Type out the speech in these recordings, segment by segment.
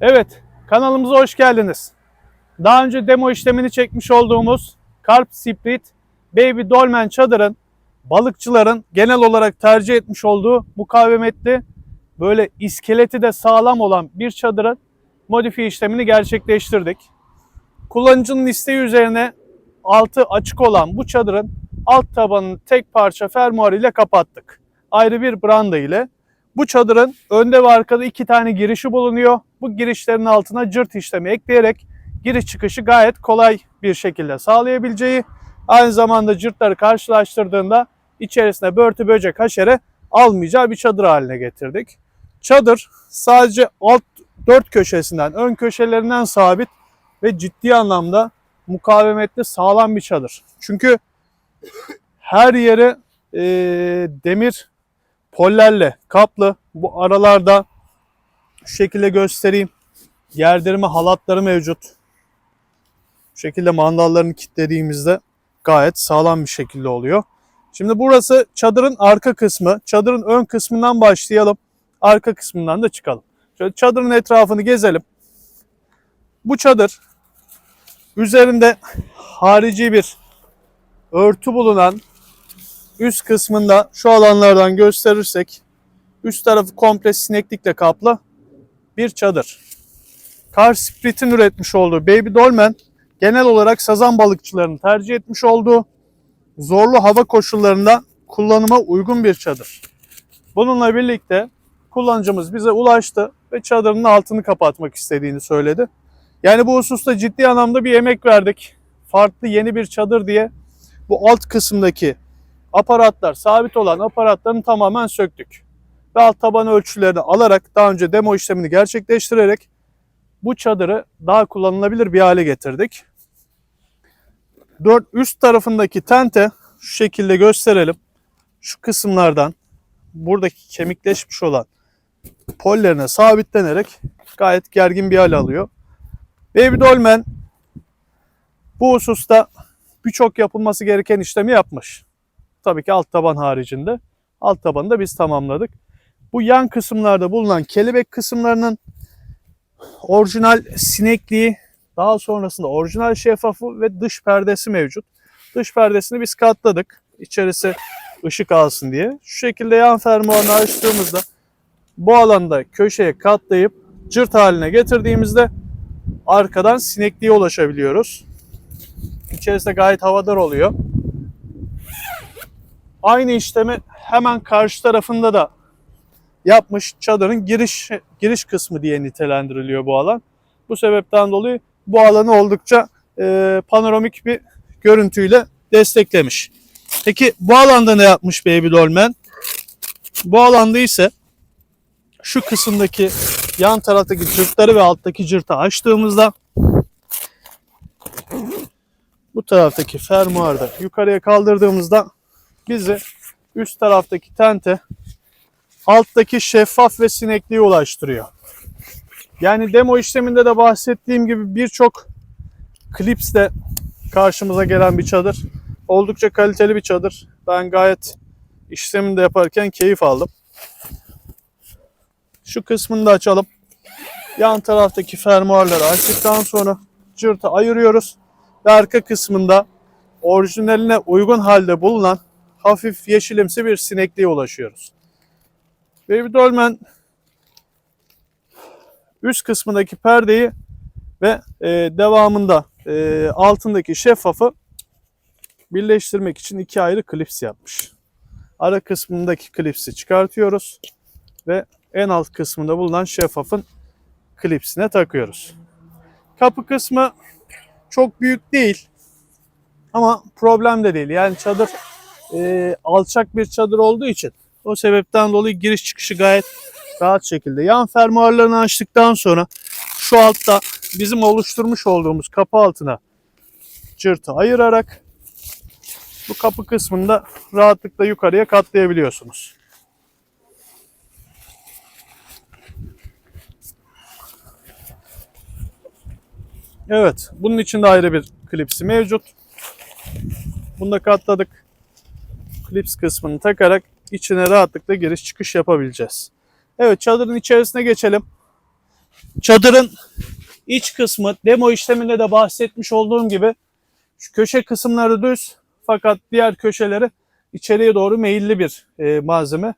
Evet, kanalımıza hoş geldiniz. Daha önce demo işlemini çekmiş olduğumuz Carp Split Baby Dolmen çadırın balıkçıların genel olarak tercih etmiş olduğu mukavemetli böyle iskeleti de sağlam olan bir çadırın modifiye işlemini gerçekleştirdik. Kullanıcının isteği üzerine altı açık olan bu çadırın alt tabanını tek parça fermuar ile kapattık. Ayrı bir branda ile. Bu çadırın önde ve arkada iki tane girişi bulunuyor. Bu girişlerin altına cırt işlemi ekleyerek giriş çıkışı gayet kolay bir şekilde sağlayabileceği, aynı zamanda cırtları karşılaştırdığında içerisine börtü böcek haşere almayacağı bir çadır haline getirdik. Çadır sadece alt dört köşesinden, ön köşelerinden sabit ve ciddi anlamda mukavemetli sağlam bir çadır. Çünkü her yeri e, demir pollerle kaplı. Bu aralarda şu şekilde göstereyim. Gerdirme halatları mevcut. Bu şekilde mandallarını kilitlediğimizde gayet sağlam bir şekilde oluyor. Şimdi burası çadırın arka kısmı. Çadırın ön kısmından başlayalım. Arka kısmından da çıkalım. Şöyle çadırın etrafını gezelim. Bu çadır üzerinde harici bir örtü bulunan üst kısmında şu alanlardan gösterirsek üst tarafı komple sineklikle kaplı bir çadır. Car Split'in üretmiş olduğu Baby Dolmen genel olarak sazan balıkçılarının tercih etmiş olduğu zorlu hava koşullarında kullanıma uygun bir çadır. Bununla birlikte kullanıcımız bize ulaştı ve çadırın altını kapatmak istediğini söyledi. Yani bu hususta ciddi anlamda bir emek verdik. Farklı yeni bir çadır diye bu alt kısımdaki aparatlar, sabit olan aparatlarını tamamen söktük. Ve alt taban ölçülerini alarak daha önce demo işlemini gerçekleştirerek bu çadırı daha kullanılabilir bir hale getirdik. Dört üst tarafındaki tente şu şekilde gösterelim. Şu kısımlardan buradaki kemikleşmiş olan pollerine sabitlenerek gayet gergin bir hal alıyor. Baby Dolmen bu hususta birçok yapılması gereken işlemi yapmış. Tabii ki alt taban haricinde. Alt tabanı da biz tamamladık. Bu yan kısımlarda bulunan kelebek kısımlarının orijinal sinekliği, daha sonrasında orijinal şeffafı ve dış perdesi mevcut. Dış perdesini biz katladık. İçerisi ışık alsın diye. Şu şekilde yan fermuarını açtığımızda bu alanda köşeye katlayıp cırt haline getirdiğimizde arkadan sinekliğe ulaşabiliyoruz. İçerisinde gayet havadar oluyor. Aynı işlemi hemen karşı tarafında da yapmış çadırın giriş giriş kısmı diye nitelendiriliyor bu alan. Bu sebepten dolayı bu alanı oldukça e, panoramik bir görüntüyle desteklemiş. Peki bu alanda ne yapmış Baby Dolmen? Bu alanda ise şu kısımdaki yan taraftaki cırtları ve alttaki cırtı açtığımızda bu taraftaki fermuarda yukarıya kaldırdığımızda bizi üst taraftaki tente alttaki şeffaf ve sinekliğe ulaştırıyor. Yani demo işleminde de bahsettiğim gibi birçok klipsle karşımıza gelen bir çadır. Oldukça kaliteli bir çadır. Ben gayet işlemini de yaparken keyif aldım. Şu kısmını da açalım. Yan taraftaki fermuarları açtıktan sonra cırtı ayırıyoruz. Ve arka kısmında orijinaline uygun halde bulunan hafif yeşilimsi bir sinekliğe ulaşıyoruz. Baby Dolmen üst kısmındaki perdeyi ve e, devamında e, altındaki şeffafı birleştirmek için iki ayrı klips yapmış. Ara kısmındaki klipsi çıkartıyoruz ve en alt kısmında bulunan şeffafın klipsine takıyoruz. Kapı kısmı çok büyük değil ama problem de değil. Yani çadır e, alçak bir çadır olduğu için o sebepten dolayı giriş çıkışı gayet rahat şekilde. Yan fermuarlarını açtıktan sonra şu altta bizim oluşturmuş olduğumuz kapı altına cırtı ayırarak bu kapı kısmında rahatlıkla yukarıya katlayabiliyorsunuz. Evet, bunun için de ayrı bir klipsi mevcut. Bunu da katladık. Klips kısmını takarak içine rahatlıkla giriş çıkış yapabileceğiz. Evet çadırın içerisine geçelim. Çadırın iç kısmı demo işleminde de bahsetmiş olduğum gibi şu köşe kısımları düz fakat diğer köşeleri içeriye doğru meyilli bir e, malzeme.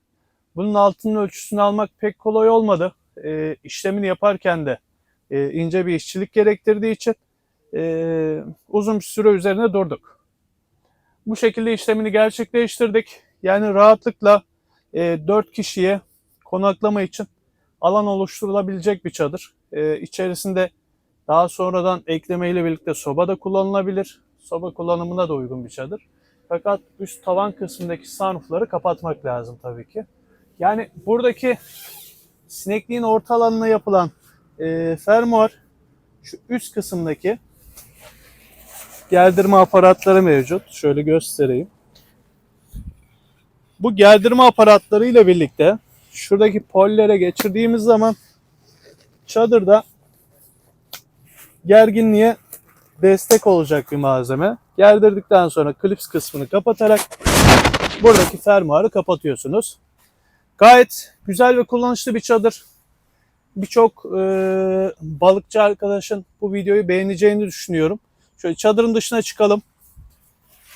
Bunun altının ölçüsünü almak pek kolay olmadı. E, işlemini yaparken de e, ince bir işçilik gerektirdiği için e, uzun bir süre üzerine durduk. Bu şekilde işlemini gerçekleştirdik. Yani rahatlıkla e, 4 kişiye konaklama için alan oluşturulabilecek bir çadır. E, içerisinde daha sonradan eklemeyle birlikte soba da kullanılabilir. Soba kullanımına da uygun bir çadır. Fakat üst tavan kısmındaki sunroofları kapatmak lazım tabii ki. Yani buradaki sinekliğin orta alanına yapılan e, fermuar şu üst kısımdaki gerdirme aparatları mevcut. Şöyle göstereyim. Bu gerdirme aparatları ile birlikte şuradaki pollere geçirdiğimiz zaman çadırda gerginliğe destek olacak bir malzeme. Gerdirdikten sonra klips kısmını kapatarak buradaki fermuarı kapatıyorsunuz. Gayet güzel ve kullanışlı bir çadır. Birçok e, balıkçı arkadaşın bu videoyu beğeneceğini düşünüyorum. Şöyle çadırın dışına çıkalım.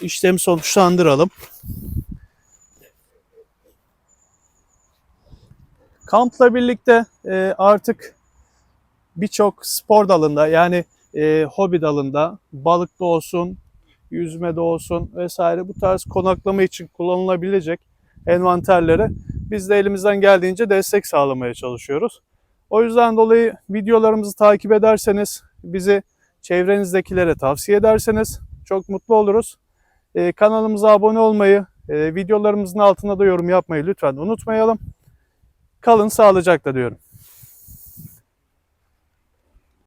İşlemi sonuçlandıralım. Kampla birlikte e, artık birçok spor dalında yani e, hobi dalında balıkta olsun, yüzmede olsun vesaire bu tarz konaklama için kullanılabilecek envanterlere biz de elimizden geldiğince destek sağlamaya çalışıyoruz. O yüzden dolayı videolarımızı takip ederseniz, bizi çevrenizdekilere tavsiye ederseniz çok mutlu oluruz. Ee, kanalımıza abone olmayı, e, videolarımızın altına da yorum yapmayı lütfen unutmayalım. Kalın sağlıcakla diyorum.